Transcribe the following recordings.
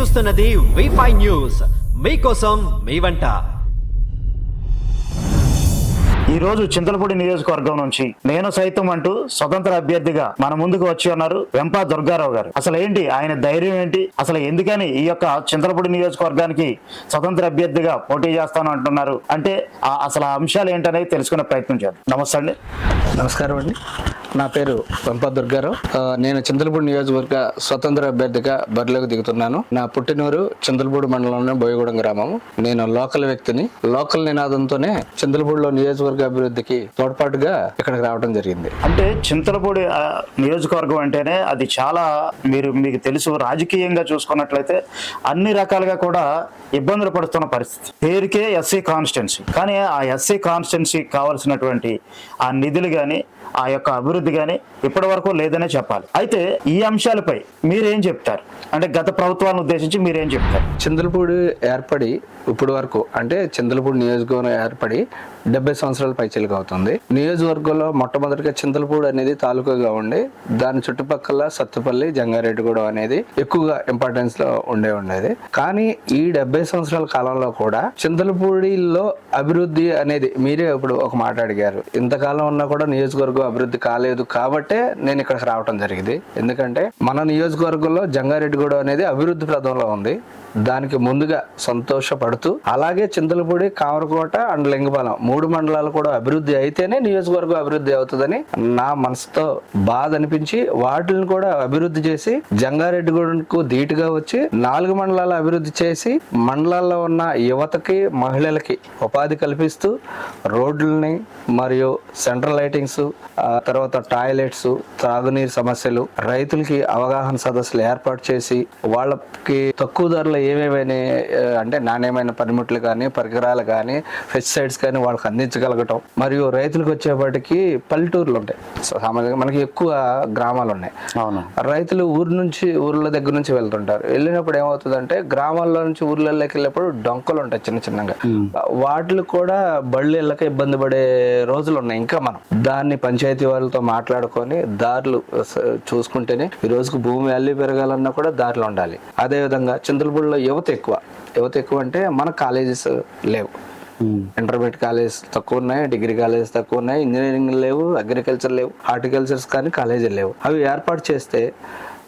చూస్తున్నది wifi news మీకోసం మీ వంట. ఈ రోజు చింతలపూడి నియోజకవర్గం నుంచి నేను సైతం అంటూ స్వతంత్ర అభ్యర్థిగా మన ముందుకు వచ్చి ఉన్నారు వెంపా దుర్గారావు గారు. అసలు ఏంటి? ఆయన ధైర్యం ఏంటి? అసలు ఎందుకని ఈ యొక్క చింతలపూడి నియోజకవర్గానికి స్వతంత్ర అభ్యర్థిగా పోటీ చేస్తాను అంటున్నారు? అంటే ఆ అసలు ఆ అంశాలు ఏంటనేది తెలుసుకునే ప్రయత్నం చేద్దాం. నమస్తే అండి. నమస్కారం అండి. నా పేరు వెంప దుర్గారావు. నేను చింతలపూడి నియోజకవర్గ స్వతంత్ర అభ్యర్థిగా బరిలోకి దిగుతున్నాను. నా పుట్టినూరు చింతలపూడి మండలంలోని బోయగూడెం గ్రామం నేను లోకల్ వ్యక్తిని. లోకల్ నినాదంతోనే చింతలపూడిలో నియోజకవర్గ అభివృద్ధికి తోడ్పాటుగా ఇక్కడికి రావడం జరిగింది. అంటే చింతలపూడి నియోజకవర్గం అంటేనే అది చాలా మీరు మీకు తెలుసు రాజకీయంగా చూసుకున్నట్లయితే అన్ని రకాలుగా కూడా ఇబ్బందులు పడుతున్న పరిస్థితి. పేరుకే ఎస్సీ కాన్స్టిట్యున్సీ. కానీ ఆ ఎస్సీ కాన్స్టిట్యున్సీ కావాల్సినటువంటి ఆ నిధులు కానీ ఆ యొక్క అభివృద్ధి కానీ ఇప్పటి వరకు లేదనే చెప్పాలి. అయితే ఈ అంశాలపై మీరేం చెప్తారు? అంటే గత ప్రభుత్వాన్ని ఉద్దేశించి మీరేం చెప్తారు? చింతలపూడి ఏర్పడి ఇప్పుడు వరకు అంటే చింతలపూడి నియోజకవర్గం ఏర్పడి డెబ్బై సంవత్సరాల పైచీలకు అవుతుంది. నియోజకవర్గంలో మొట్టమొదటిగా చింతలపూడి అనేది తాలూకాగా ఉండి దాని చుట్టుపక్కల సత్తుపల్లి జంగారెడ్డిగూడెం అనేది ఎక్కువగా ఇంపార్టెన్స్లో ఉండే ఉండేది. కానీ ఈ డెబ్బై సంవత్సరాల కాలంలో కూడా చింతలపూడిలో అభివృద్ధి అనేది మీరే ఇప్పుడు ఒక మాట అడిగారు. ఇంతకాలం ఉన్నా కూడా నియోజకవర్గం అభివృద్ధి కాలేదు కాబట్టే నేను ఇక్కడికి రావడం జరిగింది. ఎందుకంటే మన నియోజకవర్గంలో జంగారెడ్డిగూడెం అనేది అభివృద్ధి ప్రదంలో ఉంది. దానికి ముందుగా సంతోషపడుతూ అలాగే చింతలపూడి కామరకోట అండ్ లింగపాలెం మూడు మండలాలు కూడా అభివృద్ధి అయితేనే నియోజకవర్గం అభివృద్ధి అవుతుందని నా మనసుతో బాధ అనిపించి వాటిని కూడా అభివృద్ధి చేసి జంగారెడ్డిగూడెంకు ధీటుగా వచ్చి నాలుగు మండలాల అభివృద్ధి చేసి మండలాల్లో ఉన్న యువతకి మహిళలకి ఉపాధి కల్పిస్తూ రోడ్లని మరియు సెంట్రల్ లైటింగ్స్ ఆ తర్వాత టాయిలెట్స్ త్రాగునీరు సమస్యలు రైతులకి అవగాహన సదస్సులు ఏర్పాటు చేసి వాళ్ళకి తక్కువ ధరలు ఏమేమైనా అంటే నాణ్యమైన పనిముట్లు కానీ పరికరాలు కానీ పెస్టిసైడ్స్ కానీ వాళ్ళకి అందించగలగటం. మరియు రైతులకు వచ్చేప్పటికి పల్లెటూర్లు ఉంటాయి. సామాన్యంగా మనకి ఎక్కువ గ్రామాలు ఉన్నాయి. అవును. రైతులు ఊరు నుంచి ఊర్ల దగ్గర నుంచి వెళ్తుంటారు. వెళ్ళినప్పుడు ఏమవుతుందంటే గ్రామాల్లో నుంచి ఊర్లలోకి వెళ్ళినప్పుడు డొంకలు ఉంటాయి చిన్న చిన్నగా. వాటికి కూడా బళ్ళు వెళ్ళక ఇబ్బంది పడే రోజులు ఉన్నాయి ఇంకా మనం. దాన్ని పంచాయతీ వాళ్ళతో మాట్లాడుకొని దారులు చూసుకుంటేనే ఈ రోజుకు భూమి వాల్యూ పెరగాలన్నా కూడా దారులు ఉండాలి. అదే విధంగా చంద్రపూడిలో యువత ఎక్కువ. యువత ఎక్కువ అంటే మన కాలేజెస్ లేవు. ఇంటర్మీడియట్ కాలేజ్ తక్కువ ఉన్నాయి డిగ్రీ కాలేజ్ తక్కువ ఉన్నాయి ఇంజనీరింగ్ లేవు అగ్రికల్చర్ లేవు హార్టికల్చర్స్ కానీ కాలేజీలు లేవు. అవి ఏర్పాటు చేస్తే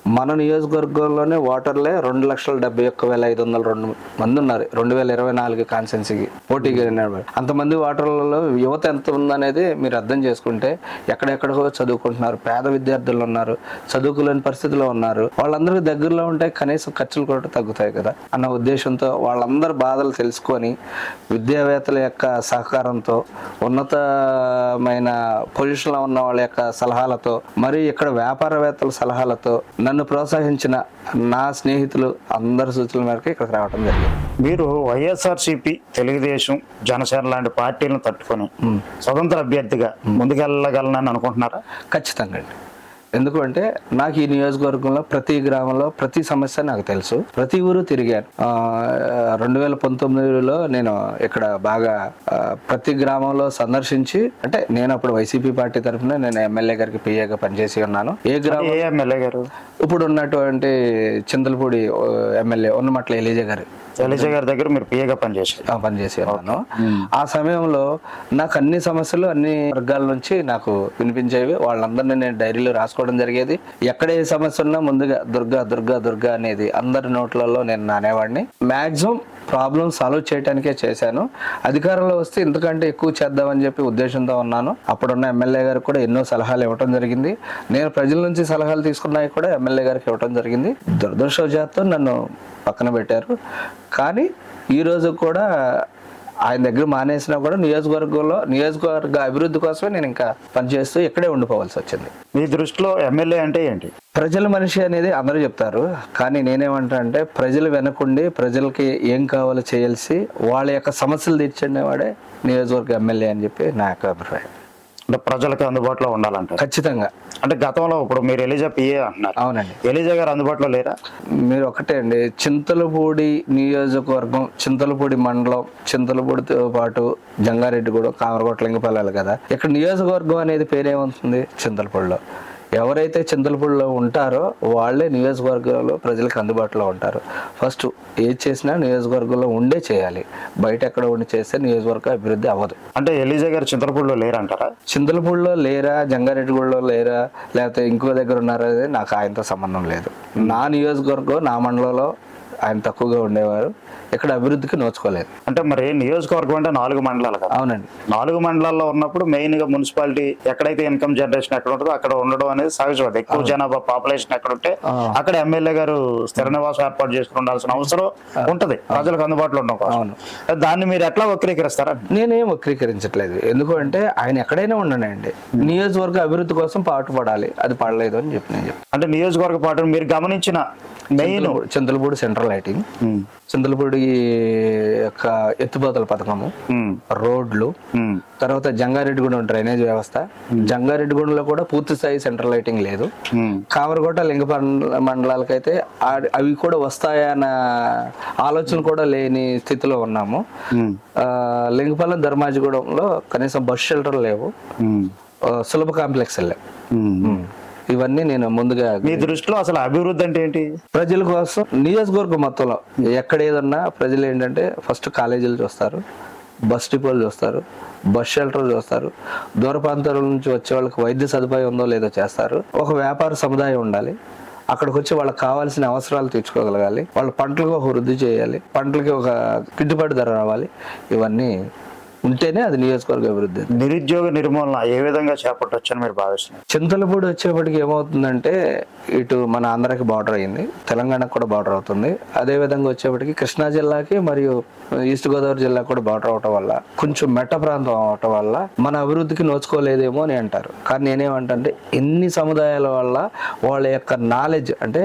మన నియోజకవర్గంలోనే ఓటర్లే రెండు లక్షల డెబ్బై ఒక్క వేల ఐదు వందల రెండు మంది ఉన్నారు. రెండు వేల ఇరవై నాలుగు కాన్సెన్సీకి పోటీకి నిలబడి. అంతమంది ఓటర్లలో యువత ఎంత ఉందనేది మీరు అర్థం చేసుకుంటే ఎక్కడెక్కడికో చదువుకుంటున్నారు. పేద విద్యార్థులు ఉన్నారు చదువుకోలేని పరిస్థితిలో ఉన్నారు. వాళ్ళందరికీ దగ్గరలో ఉంటే కనీసం ఖర్చులు కూడా తగ్గుతాయి కదా. అన్న ఉద్దేశంతో వాళ్ళందరి బాధలు తెలుసుకొని విద్యావేత్తల యొక్క సహకారంతో ఉన్నతమైన పొజిషన్లో ఉన్న వాళ్ళ యొక్క సలహాలతో మరియు ఇక్కడ వ్యాపారవేత్తల సలహాలతో నన్ను ప్రోత్సహించిన నా స్నేహితులు అందరి సూచనల మేరకు ఇక్కడికి రావడం జరిగింది. మీరు వైఎస్ఆర్సీపీ తెలుగుదేశం జనసేన లాంటి పార్టీలను తట్టుకొని స్వతంత్ర అభ్యర్థిగా ముందుకెళ్ళగలనని అనుకుంటున్నారా? ఖచ్చితంగా అండి. ఎందుకంటే నాకు ఈ నియోజకవర్గంలో ప్రతి గ్రామంలో ప్రతి సమస్య నాకు తెలుసు. ప్రతి ఊరు తిరిగాను. రెండు వేల పంతొమ్మిదిలో నేను ఇక్కడ బాగా ప్రతి గ్రామంలో సందర్శించి అంటే నేను అప్పుడు వైసీపీ పార్టీ తరఫున నేను ఎమ్మెల్యే గారికి పిఏగా పనిచేసి ఉన్నాను. ఏ గ్రామం? ఏ ఎమ్మెల్యే గారు? ఇప్పుడు ఉన్నటువంటి చింతలపూడి ఎమ్మెల్యే ఉన్నమట్ల ఎలిజా గారు. శైలజ గారి దగ్గర మీరు పిఏగా పనిచేశారు. ఆ పని చేసి ఉన్నాను ఆ సమయంలో నాకు అన్ని సమస్యలు అన్ని వర్గాల నుంచి నాకు వినిపించేవి. వాళ్ళందరినీ నేను డైరీలో రాసుకోవడం జరిగేది. ఎక్కడ ఏ సమస్య ఉన్నా ముందుగా దుర్గా దుర్గా దుర్గా అనేది అందరి నోట్లలో నేను నానేవాడిని. మాక్సిమం ప్రాబ్లం సాల్వ్ చేయడానికే చేశాను. అధికారంలో వస్తే ఇంతకంటే ఎక్కువ చేద్దామని చెప్పి ఉద్దేశంతో ఉన్నాను. అప్పుడున్న ఎమ్మెల్యే గారికి కూడా ఎన్నో సలహాలు ఇవ్వడం జరిగింది. నేను ప్రజల నుంచి సలహాలు తీసుకున్నాయి కూడా ఎమ్మెల్యే గారికి ఇవ్వడం జరిగింది. దురదృష్టవశాత్తు నన్ను పక్కన పెట్టారు. కానీ ఈరోజు కూడా ఆయన దగ్గర మానేసినా కూడా నియోజకవర్గంలో నియోజకవర్గ అభివృద్ధి కోసమే నేను ఇంకా పనిచేస్తూ ఇక్కడే ఉండిపోవాల్సి వచ్చింది. మీ దృష్టిలో ఎమ్మెల్యే అంటే ఏంటి? ప్రజల మనిషి అనేది అందరూ చెప్తారు కానీ నేనేమంటా అంటే ప్రజలు వెనకుండి ప్రజలకి ఏం కావాలో చేయాల్సి వాళ్ళ యొక్క సమస్యలు తీర్చుండేవాడే నియోజకవర్గ ఎమ్మెల్యే అని చెప్పి నా యొక్క అభిప్రాయం. అంటే ప్రజలకు అందుబాటులో ఉండాలంటారు. ఖచ్చితంగా. అంటే గతంలో ఇప్పుడు మీరు ఎలిజా పిఏ అంటున్నారు. అవునండి. ఎలిజా గారు అందుబాటులో లేరా? మీరు ఒకటే అండి. చింతలపూడి నియోజకవర్గం చింతలపూడి మండలం చింతలపూడితో పాటు జంగారెడ్డి కూడా లింగపల్లాలి కదా. ఇక్కడ నియోజకవర్గం అనేది పేరేమవుతుంది? చింతలపూడిలో. ఎవరైతే చింతలపూడిలో ఉంటారో వాళ్ళే నియోజకవర్గంలో ప్రజలకు అందుబాటులో ఉంటారు. ఫస్ట్ ఏది చేసినా నియోజకవర్గంలో ఉండే చేయాలి. బయట ఎక్కడ ఉండి చేస్తే నియోజకవర్గ అభివృద్ధి అవ్వదు. అంటే ఎలిజా గారు చింతలపూడిలో లేరంటారా? చింతలపూడిలో లేరా? జంగారెడ్డిగూడలో లేరా? లేకపోతే ఇంకో దగ్గర ఉన్నారా? అనేది నాకు ఆయనతో సంబంధం లేదు. నా నియోజకవర్గం నా మండలంలో ఆయన తక్కువగా ఉండేవారు. ఇక్కడ అభివృద్ధికి నోచుకోలేదు. అంటే మరి నియోజకవర్గం అంటే నాలుగు మండలాలు కదా? అవునండి. నాలుగు మండలాల్లో ఉన్నప్పుడు మెయిన్గా మున్సిపాలిటీ ఎక్కడైతే ఇన్కమ్ జనరేషన్ ఎక్కడ ఉంటుందో అక్కడ ఉండడం అనేది సహజం ఎక్కువ జనాభా పాపులేషన్ ఎక్కడ ఉంటే అక్కడ ఎమ్మెల్యే గారు స్థిర నివాసం ఏర్పాటు చేసుకుని ఉండాల్సిన అవసరం ఉంటది. ప్రజలకు అందుబాటులో ఉండడం కోసం. అవును. దాన్ని మీరు ఎట్లా వక్రీకరిస్తారా? నేనేం వక్రీకరించట్లేదు. ఎందుకు అంటే ఆయన ఎక్కడైనా ఉండనండి. నియోజకవర్గ అభివృద్ధి కోసం పాటుపడాలి. అది పడలేదు అని చెప్పి నేను అంటే నియోజకవర్గ పార్టీ మీరు గమనించిన main Chintalapudi central lighting Chintalapudi యొక్క ఎత్తుపోతల పథకము రోడ్లు తర్వాత జంగారెడ్డిగూడెం డ్రైనేజ్ వ్యవస్థ. జంగారెడ్డిగూడెంలో కూడా పూర్తి స్థాయి సెంట్రల్ లైటింగ్ లేదు. కామరకోట లింగ మండలాలకైతే అవి కూడా వస్తాయన్న ఆలోచన కూడా లేని స్థితిలో ఉన్నాము. లింగపాలెం ధర్మాజిగూడెంలో కనీసం బస్ షెల్టర్ లేవు. సులభ కాంప్లెక్స్ లేవు. ఇవన్నీ నేను ముందుగా మీ దృష్టిలో అసలు అభివృద్ధి అంటే ఏంటి? ప్రజల కోసం నియోజకవర్గం మొత్తంలో ఎక్కడ ఏదన్నా ప్రజలు ఏంటంటే ఫస్ట్ కాలేజీలు చూస్తారు బస్ డిపోలు చూస్తారు బస్ షెల్టర్ చూస్తారు దూర ప్రాంతాల నుంచి వచ్చే వాళ్ళకి వైద్య సదుపాయం ఉందో లేదో చేస్తారు. ఒక వ్యాపార సముదాయం ఉండాలి. అక్కడికి వచ్చి వాళ్ళకి కావాల్సిన అవసరాలు తీర్చుకోగలగాలి. వాళ్ళ పంటలకు ఒక వృద్ధి చేయాలి. పంటలకి ఒక గిట్టుబాటు ధర రావాలి. ఇవన్నీ ఉంటేనే అది నియోజకవర్గ అభివృద్ధి. నిరుద్యోగ నిర్మూలన ఏ విధంగా చేపట్టొచ్చు అని మీరు భావిస్తున్నారు? చింతలపూడి వచ్చేప్పటికి ఏమవుతుందంటే ఇటు మన ఆంధ్రాకి బార్డర్ అయింది తెలంగాణకు కూడా బార్డర్ అవుతుంది. అదే విధంగా వచ్చేప్పటికి కృష్ణా జిల్లాకి మరియు ఈస్ట్ గోదావరి జిల్లా కూడా బార్డర్ అవటం వల్ల కొంచెం మెట్ట ప్రాంతం అవటం వల్ల మన అభివృద్ధికి నోచుకోలేదేమో అని అంటారు. కానీ నేనేమంటే ఎన్ని సముదాయాల వల్ల వాళ్ళ యొక్క నాలెడ్జ్ అంటే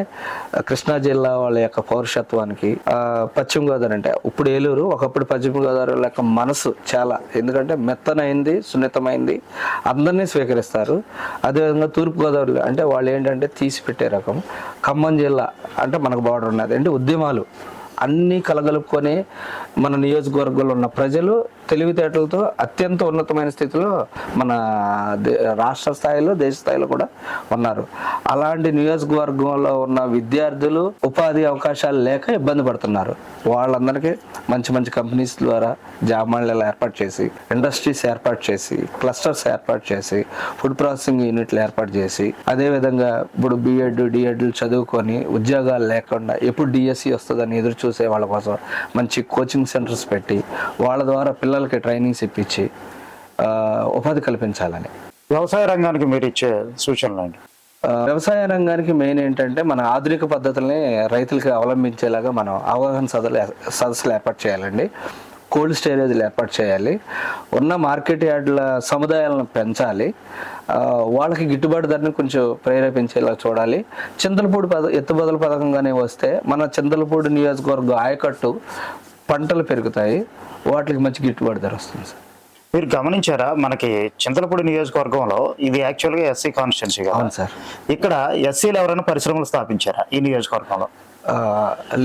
కృష్ణా జిల్లా వాళ్ళ యొక్క పౌరుషత్వానికి ఆ, పశ్చిమ గోదావరి అంటే ఇప్పుడు ఏలూరు ఒకప్పుడు పశ్చిమ గోదావరి వాళ్ళ యొక్క మనసు చాలా ఎందుకంటే మెత్తనైంది సున్నితమైంది. అందరినీ స్వీకరిస్తారు. అదేవిధంగా తూర్పుగోదావరిలో అంటే వాళ్ళు ఏంటంటే తీసి పెట్టే రకం. ఖమ్మం జిల్లా అంటే మనకు బార్డర్ ఉన్నది. అంటే ఉద్యమాలు. అన్నీ కలగలుపుకొని మన నియోజకవర్గంలో ఉన్న ప్రజలు తెలివితేటలతో అత్యంత ఉన్నతమైన స్థితిలో మన దే- రాష్ట్ర స్థాయిలో దేశ స్థాయిలో కూడా ఉన్నారు. అలాంటి నియోజకవర్గంలో ఉన్న విద్యార్థులు ఉపాధి అవకాశాలు లేక ఇబ్బంది పడుతున్నారు. వాళ్ళందరికీ మంచి మంచి కంపెనీస్ ద్వారా జాబ్ మండలాలు ఏర్పాటు చేసి ఇండస్ట్రీస్ ఏర్పాటు చేసి క్లస్టర్స్ ఏర్పాటు చేసి ఫుడ్ ప్రాసెసింగ్ యూనిట్లు ఏర్పాటు చేసి అదేవిధంగా ఇప్పుడు బీఎడ్ డిఎడ్లు చదువుకొని ఉద్యోగాలు లేకుండా ఎప్పుడు డిఎస్సి వస్తుందని ఎదురు చూసే వాళ్ళ కోసం మంచి కోచింగ్ సెంటర్స్ పెట్టి వాళ్ళ ద్వారా పిల్లలకి ట్రైనింగ్స్ ఇప్పించి ఉపాధి కల్పించాలని. వ్యవసాయ రంగానికి మీరు ఇచ్చే సూచనలు అండి వ్యవసాయ రంగానికి మెయిన్ ఏంటంటే మన ఆధునిక పద్ధతుల్ని రైతులకి అవలంబించేలాగా మనం అవగాహన సదలు సదస్సులు ఏర్పాటు చేయాలండి. కోల్డ్ స్టోరేజ్లు ఏర్పాటు చేయాలి. ఉన్న మార్కెట్ యార్డుల సముదాయాలను పెంచాలి. ఆ, వాళ్ళకి గిట్టుబాటు ధరని కొంచెం ప్రేరేపించేలా చూడాలి. చింతలపూడి పద ఎత్తుబదుల పథకంగానే వస్తే మన చింతలపూడి నియోజకవర్గం ఆయకట్టు పంటలు పెరుగుతాయి. వాటికి మంచి గిట్టుబాటు ధర వస్తుంది సార్. మీరు గమనించారా? మనకి చింతలపూడి నియోజకవర్గంలో ఇది యాక్చువల్గా ఎస్సీ కాన్స్టిట్యున్సీ అవును సార్. ఇక్కడ ఎస్సీలు ఎవరైనా పరిశ్రమలు స్థాపించారా ఈ నియోజకవర్గంలో?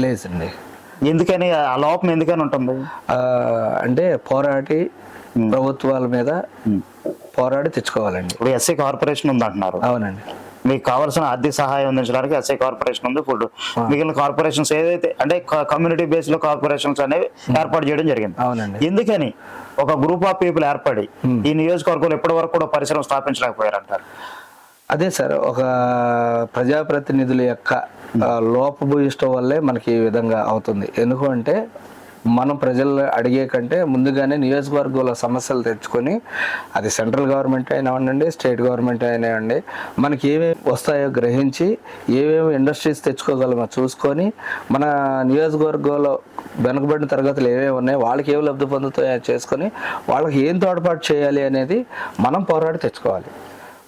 లేదండి ఎందుకని? ఆ లోపం ఎందుకని ఉంటుంది? అంటే పోరాటి ప్రభుత్వాల మీద పోరాడి తెచ్చుకోవాలండి. ఇప్పుడు ఎస్సీ కార్పొరేషన్ ఉంది అంటున్నారు అవునండి. మీకు కావాల్సిన ఆర్థిక సహాయం అందించడానికి ఎస్ఐ కార్పొరేషన్ ఉంది. ఫుడ్ మిగిలిన కార్పొరేషన్స్ ఏదైతే అంటే కమ్యూనిటీ బేస్లో కార్పొరేషన్స్ అనేవి ఏర్పాటు చేయడం జరిగింది. అవునండి. ఎందుకని? ఒక గ్రూప్ ఆఫ్ పీపుల్ ఏర్పడి ఈ నియోజకవర్గంలో ఇప్పటి వరకు కూడా పరిశ్రమ స్థాపించలేకపోయారంటారు? అదే సార్ ఒక ప్రజాప్రతినిధుల యొక్క లోపభూయిష్టం వల్లే మనకి ఈ విధంగా అవుతుంది. ఎందుకు అంటే మనం ప్రజలు అడిగే కంటే ముందుగానే నియోజకవర్గంలో సమస్యలు తెచ్చుకొని అది సెంట్రల్ గవర్నమెంట్ అయినా ఉండండి స్టేట్ గవర్నమెంట్ అయినా ఉండి మనకి ఏమేమి వస్తాయో గ్రహించి ఏమేమి ఇండస్ట్రీస్ తెచ్చుకోగలమో చూసుకొని మన నియోజకవర్గంలో వెనుకబడిన తరగతులు ఏమేమి ఉన్నాయి వాళ్ళకి ఏమి లబ్ధి పొందుతాయో చేసుకొని వాళ్ళకి ఏం తోడ్పాటు చేయాలి అనేది మనం పోరాడి తెచ్చుకోవాలి.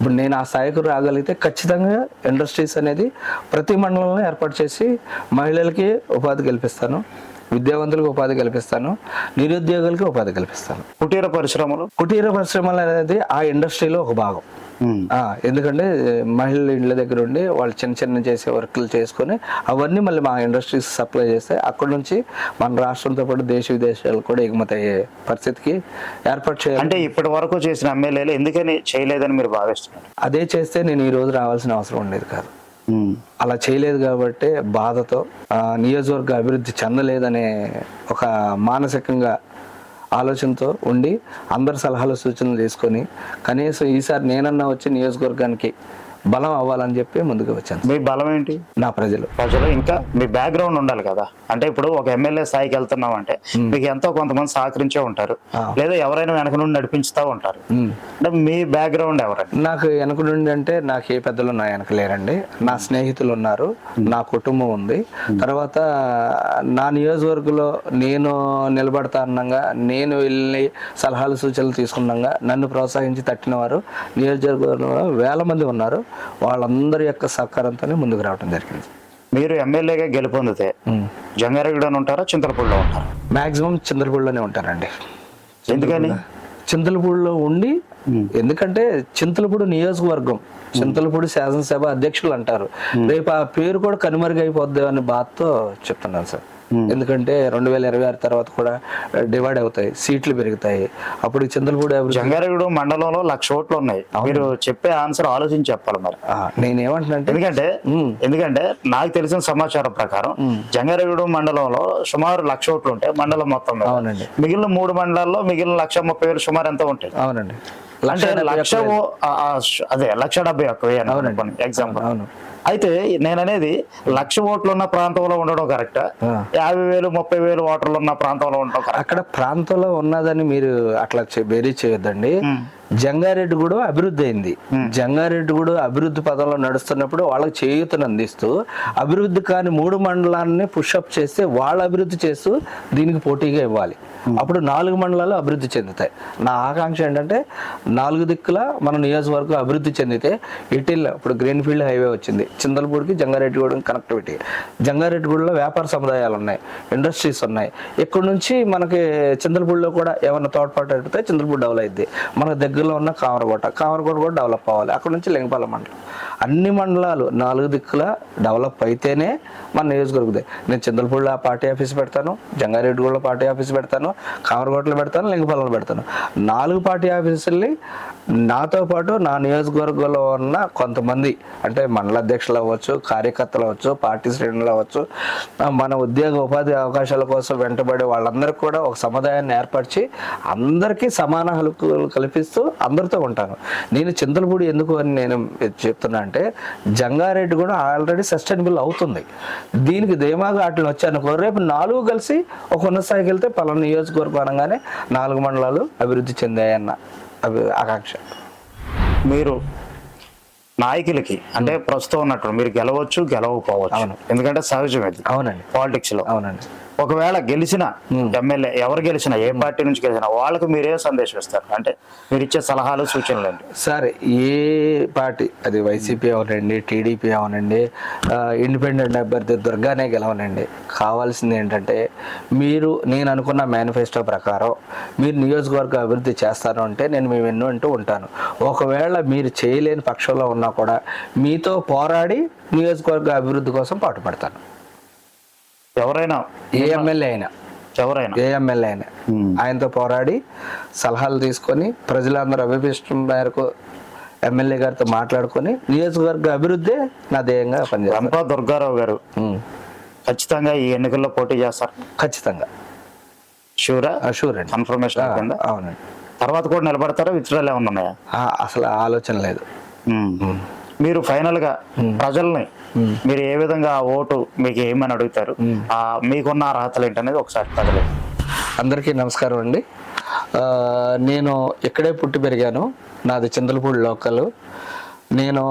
ఇప్పుడు నేను ఆ స్థాయికి రాగలిగితే ఖచ్చితంగా ఇండస్ట్రీస్ అనేది ప్రతి మండలంలో ఏర్పాటు చేసి మహిళలకి ఉపాధి కల్పిస్తాను. విద్యావంతులకు ఉపాధి కల్పిస్తాను నిరుద్యోగులకి ఉపాధి కల్పిస్తాను. కుటీర పరిశ్రమలు? కుటీర పరిశ్రమలు అనేది ఆ ఇండస్ట్రీలో ఒక భాగం. ఎందుకంటే మహిళల ఇళ్ళ దగ్గర ఉండి వాళ్ళు చిన్న చిన్న చేసే వర్క్లు చేసుకొని అవన్నీ మళ్ళీ మా ఇండస్ట్రీస్ సప్లై చేస్తే అక్కడ నుంచి మన రాష్ట్రంతో పాటు దేశ విదేశాలు కూడా ఎగుమతి అయ్యే పరిస్థితికి ఏర్పాటు చేయాలి. అంటే ఇప్పటి వరకు చేసిన ఎమ్మెల్యేలు ఎందుకని చేయలేదని మీరు భావిస్తున్నారు? అదే చేస్తే నేను ఈ రోజు రావాల్సిన అవసరం ఉండేది కాదు. అలా చేయలేదు కాబట్టి బాధతో నియోజకవర్గ అభివృద్ధి చెందలేదనే ఒక మానసికంగా ఆలోచనతో ఉండి అందరి సలహాలు సూచనలు తీసుకొని కనీసం ఈసారి నేనన్నా వచ్చి నియోజకవర్గానికి బలం అవ్వాలని చెప్పి ముందుకు వచ్చాను. మీ బలం ఏంటి? నా ప్రజలు. ప్రజలు ఇంకా మీ బ్యాక్గ్రౌండ్ ఉండాలి కదా. అంటే ఇప్పుడు ఒక ఎమ్మెల్యే స్థాయికి వెళ్తున్నాం అంటే మీకు ఎంతో కొంతమంది సహకరించే ఉంటారు. లేదా ఎవరైనా వెనక నుండి నడిపించుతూ ఉంటారు. అంటే మీ బ్యాక్గ్రౌండ్ ఎవరండి? నాకు వెనక నుండి అంటే నాకు ఏ పెద్దలు నా వెనక లేరండి. నా స్నేహితులు ఉన్నారు. నా కుటుంబం ఉంది. తర్వాత నా నియోజకవర్గంలో నేను నిలబడతా అన్నంగా నేను వెళ్ళి సలహాలు సూచనలు తీసుకున్నాగా నన్ను ప్రోత్సహించి తట్టిన వారు నియోజకవర్గంలో వేల మంది ఉన్నారు. వాళ్ళందరి యొక్క సహకారంతోనే ముందుకు రావడం జరిగింది. మీరు ఎమ్మెల్యేగా గెలుపొందితే జంగారెడ్డిలో ఉంటారా చింతలపూడిలో ఉంటారా? మాక్సిమం చంద్రపూడిలోనే ఉంటారండి. ఎందుకని? చింతలపూడిలో ఉండి ఎందుకంటే చింతలపూడి నియోజకవర్గం చింతలపూడి శాసనసభ అధ్యక్షులు అంటారు. రేపు ఆ పేరు కూడా కనుమరుగైపోద్ది అనే బాధతో చెప్తున్నాను సార్. ఎందుకంటే రెండు వేల ఇరవై ఆరు తర్వాత కూడా డివైడ్ అవుతాయి సీట్లు పెరుగుతాయి. అప్పుడు అభివృద్ధి జంగారెడ్డి మండలంలో లక్ష ఓట్లు ఉన్నాయి. మీరు చెప్పే ఆన్సర్ ఆలోచించి చెప్పాలి మరి. ఆ, నేనేమంటున్నానంటే ఎందుకంటే ఎందుకంటే నాకు తెలిసిన సమాచారం ప్రకారం జంగారెడ్డి మండలంలో సుమారు లక్ష ఓట్లు ఉంటాయి మండలం మొత్తం. అవునండి. మిగిలిన మూడు మండలాల్లో మిగిలిన లక్ష ముప్పై వేలు సుమారు ఎంత ఉంటాయి? అవునండి. లక్ష లక్ష అదే లక్ష డెబ్బై ఒక్క వెయ్యి. ఎగ్జాంపుల్ అవును అయితే నేను అనేది లక్ష ఓట్లు ఉన్న ప్రాంతంలో ఉండడం కరెక్ట్. యాభై వేలు ముప్పై వేలు ఓటర్లు ఉన్న ప్రాంతంలో ఉండడం అక్కడ ప్రాంతంలో ఉన్నదని మీరు అట్లా బేరీ చేయొద్దండి. జంగారెడ్డి కూడా అభివృద్ధి అయింది. జంగారెడ్డి కూడా అభివృద్ధి పదంలో నడుస్తున్నప్పుడు వాళ్ళకి చేయూతను అందిస్తూ అభివృద్ధి కాని మూడు మండలాన్ని పుషప్ చేస్తే వాళ్ళ అభివృద్ధి చేస్తూ దీనికి పోటీగా ఇవ్వాలి. Hmm. అప్పుడు నాలుగు మండలాలు అభివృద్ధి చెందుతాయి. నా ఆకాంక్ష ఏంటంటే నాలుగు దిక్కుల మన నియోజకవర్గం అభివృద్ధి చెందితే ఇటీవల ఇప్పుడు గ్రీన్ఫీల్డ్ హైవే వచ్చింది. చింతలపూడికి జంగారెడ్డిగూడెం కనెక్టివిటీ జంగారెడ్డిగూడలో వ్యాపార సముదాయాలు ఉన్నాయి ఇండస్ట్రీస్ ఉన్నాయి. ఇక్కడ నుంచి మనకి చింతలపూడిలో కూడా ఏమన్నా తోడ్పాటు అడిగితే చింతలపూడి డెవలప్ అయింది మనకు దగ్గరలో ఉన్న కామరకోట. కామరకోట కూడా డెవలప్ అవ్వాలి. అక్కడ నుంచి లింగపాల మండలం. అన్ని మండలాలు నాలుగు దిక్కుల డెవలప్ అయితేనే మన నియోజకవర్గం నేను చింతలపూడిలో ఆ పార్టీ ఆఫీస్ పెడతాను జంగారెడ్డిగూడలో పార్టీ ఆఫీస్ పెడతాను కామరకోటలో పెడతాను లింగపాలెంలో పెడతాను. నాలుగు పార్టీ ఆఫీసుల్ని నాతో పాటు నా నియోజకవర్గంలో ఉన్న కొంతమంది అంటే మండల అధ్యక్షులు అవ్వచ్చు కార్యకర్తలు అవ్వచ్చు పార్టీ శ్రేణులు అవ్వచ్చు మన ఉద్యోగ ఉపాధి అవకాశాల కోసం వెంటబడే వాళ్ళందరికీ కూడా ఒక సముదాయాన్ని ఏర్పరిచి అందరికీ సమాన హక్కులు కల్పిస్తూ అందరితో ఉంటాను. నేను చింతలపూడి ఎందుకు అని నేను చెప్తున్నా అంటే జంగారెడ్డి కూడా ఆల్రెడీ సస్టైనబుల్ అవుతుంది. దీనికి ధీమాగా అట్లా వచ్చాను రేపు నాలుగు కలిసి ఒక ఉన్నత స్థాయికి వెళ్తే పలానా నియోజకవర్గం అనగానే నాలుగు మండలాలు అభివృద్ధి చెందాయన్న ఆకాంక్ష. మీరు నాయకులకి అంటే ప్రస్తుతం ఉన్నట్టు మీరు గెలవచ్చు గెలవకపోవచ్చు. అవును. ఎందుకంటే సహజం ఇది అవునండి. పాలిటిక్స్లో అవునండి. ఒకవేళ గెలిచిన ఎమ్మెల్యే ఎవరు గెలిచినా ఏ పార్టీ నుంచి గెలిచినా వాళ్ళకి మీరే సందేశం ఇస్తారు. అంటే మీరు ఇచ్చే సలహాలు సూచనలు ఏంటి? సార్ ఏ పార్టీ అది వైసీపీ అవనండి టీడీపీ అవనండి ఇండిపెండెంట్ అభ్యర్థి దుర్గానే గెలవనండి. కావాల్సింది ఏంటంటే మీరు నేను అనుకున్న మేనిఫెస్టో ప్రకారం మీరు నియోజకవర్గ అభివృద్ధి చేస్తాను అంటే నేను మేము ఎన్నో అంటూ ఉంటాను. ఒకవేళ మీరు చేయలేని పక్షంలో ఉన్నా కూడా మీతో పోరాడి నియోజకవర్గ అభివృద్ధి కోసం పాటుపడతాను. ఎవరైనా ఏ ఎమ్మెల్యే అయినా. ఎవరైనా. ఏ ఎమ్మెల్యే అయినా ఆయనతో పోరాడి సలహాలు తీసుకొని ప్రజలందరూ అభిప్రాయం మేరకు ఎమ్మెల్యే గారితో మాట్లాడుకొని నియోజకవర్గ అభివృద్ధి నా ధ్యేయంగా పనిచేస్తాను. రంపా దుర్గారావు గారు ఖచ్చితంగా ఈ ఎన్నికల్లో పోటీ చేస్తారు. ఖచ్చితంగా. షూరా షూర్ అండి. కన్ఫర్మేషన్ అవునండి. తర్వాత కూడా నిలబడతారా? విత్డ్రాలు ఏమన్నా ఉన్నాయా? అసలు ఆలోచన లేదు. మీరు ఫైనల్గా ప్రజల్ని మీరు ఏ విధంగా ఆ ఓటు మీకు ఏమని అడుగుతారు? ఆ మీకున్న అర్హతలు ఏంటనేది ఒకసారి ప్రజలు అందరికీ నమస్కారం అండి. నేను ఇక్కడే పుట్టి పెరిగాను. నాది చింతలపూడి లోకల్. నేను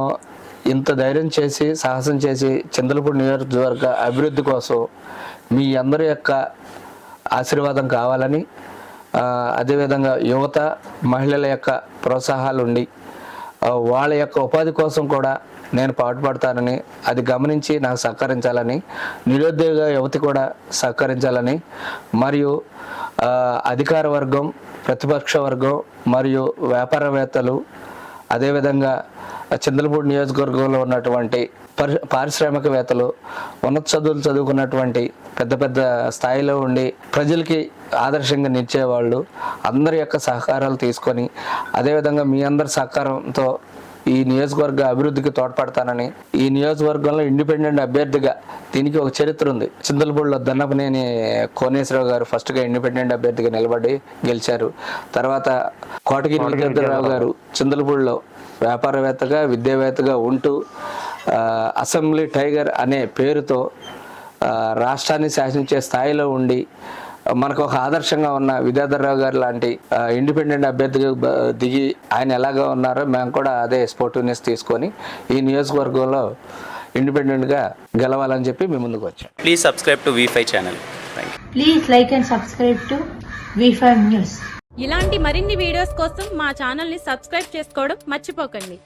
ఇంత ధైర్యం చేసి సాహసం చేసి చింతలపూడి నియోజకవర్గ అభివృద్ధి కోసం మీ అందరి యొక్క ఆశీర్వాదం కావాలని అదేవిధంగా యువత మహిళల యొక్క ప్రోత్సాహాలు ఉండి వాళ్ళ యొక్క ఉపాధి కోసం కూడా నేను పాటుపడతానని అది గమనించి నాకు సహకరించాలని నిరుద్యోగ యువతి కూడా సహకరించాలని మరియు అధికార వర్గం ప్రతిపక్ష వర్గం మరియు వ్యాపారవేత్తలు అదేవిధంగా చంద్రపూడి నియోజకవర్గంలో ఉన్నటువంటి పరి పారిశ్రామికవేత్తలు ఉన్నత చదువులు చదువుకున్నటువంటి పెద్ద పెద్ద స్థాయిలో ఉండి ప్రజలకి ఆదర్శంగా నిలిచేవాళ్ళు అందరి యొక్క సహకారాలు తీసుకొని అదేవిధంగా మీ అందరి సహకారంతో ఈ నియోజకవర్గ అభివృద్ధికి తోడ్పడతానని ఈ నియోజకవర్గంలో ఇండిపెండెంట్ అభ్యర్థిగా దీనికి ఒక చరిత్ర ఉంది. చింతలపూడిలో దన్నపనేని కోనేశ్వరరావు గారు ఫస్ట్గా ఇండిపెండెంట్ అభ్యర్థిగా నిలబడి గెలిచారు. తర్వాత కోటగిరి విద్యార్థిరావు గారు చింతలపూడిలో వ్యాపారవేత్తగా విద్యావేత్తగా ఉంటూ అసెంబ్లీ టైగర్ అనే పేరుతో ఆ, రాష్ట్రాన్ని శాసించే స్థాయిలో ఉండి మనకు ఒక ఆదర్శంగా ఉన్న విద్యాధర్రావు గారు లాంటి ఇండిపెండెంట్ అభ్యర్థిగా దిగి ఆయన ఎలాగా ఉన్నారో మేము కూడా అదే స్పోర్టివ్నెస్ తీసుకొని ఈ నియోజకవర్గంలో ఇండిపెండెంట్గా గెలవాలని చెప్పి మీ ముందుకు వచ్చాం to V5 channel. Thank you. Please like and subscribe to V5 News. ఇలాంటి మరిన్ని వీడియోస్ కోసం మా ఛానల్ని సబ్స్క్రైబ్ చేసుకోవడం మర్చిపోకండి